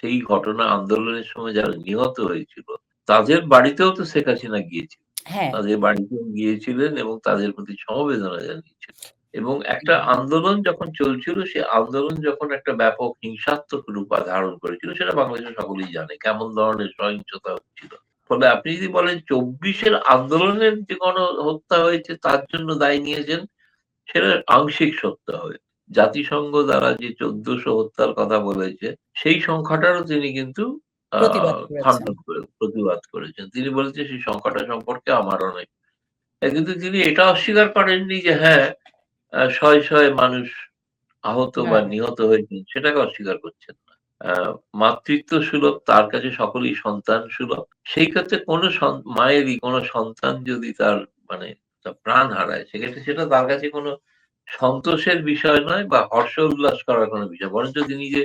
সেই ঘটনা আন্দোলনের সময় যারা নিহত হয়েছিল, তাদের বাড়িতেও তো শেখ হাসিনা গিয়েছিল। হ্যাঁ। তাদের বাড়িতেও গিয়েছিলেন এবং তাদের প্রতি সমবেদনা জানিয়েছিলেন। এবং একটা আন্দোলন যখন চলছিল, সে আন্দোলন যখন একটা ব্যাপক হিংসাত্মক রূপ ধারণ করেছিল, সেটা বাংলাদেশের সকলেই জানে। কেমন ধরনের সহিংসতা হচ্ছিল। ফলে আপনি যদি বলেন চব্বিশের আন্দোলনের যে গণহত্যা হয়েছে তার জন্য দায় নিয়েছেন, সেটা আংশিক সত্য হবে। জাতিসংঘ দ্বারা যে চোদ্দশো হত্যার কথা বলেছে, সেই সংখ্যাটারও তিনি কিন্তু প্রতিবাদ করেছেন। তিনি বলেছেন সেই সংখ্যাটা সম্পর্কে আমার অনেক কিন্তু তিনি এটা অস্বীকার করেননি যে হ্যাঁ, শয়ে, শয়ে মানুষ আহত বা হ্যাঁ। নিহত হয়েছেন, সেটাকে অস্বীকার করছেন না। মাতৃত্ব সুলভ, তার কাছে সকলেই সন্তান সুলভ। সেই ক্ষেত্রে কোন মায়েরই কোন সন্তান যদি তার মানে প্রাণ হারায়, সেক্ষেত্রে সেটা তার কাছে কোন সন্তোষের বিষয় নয় বা হর্ষ উল্লাস করার কোনো বিষয়। বরঞ্চ তিনি যে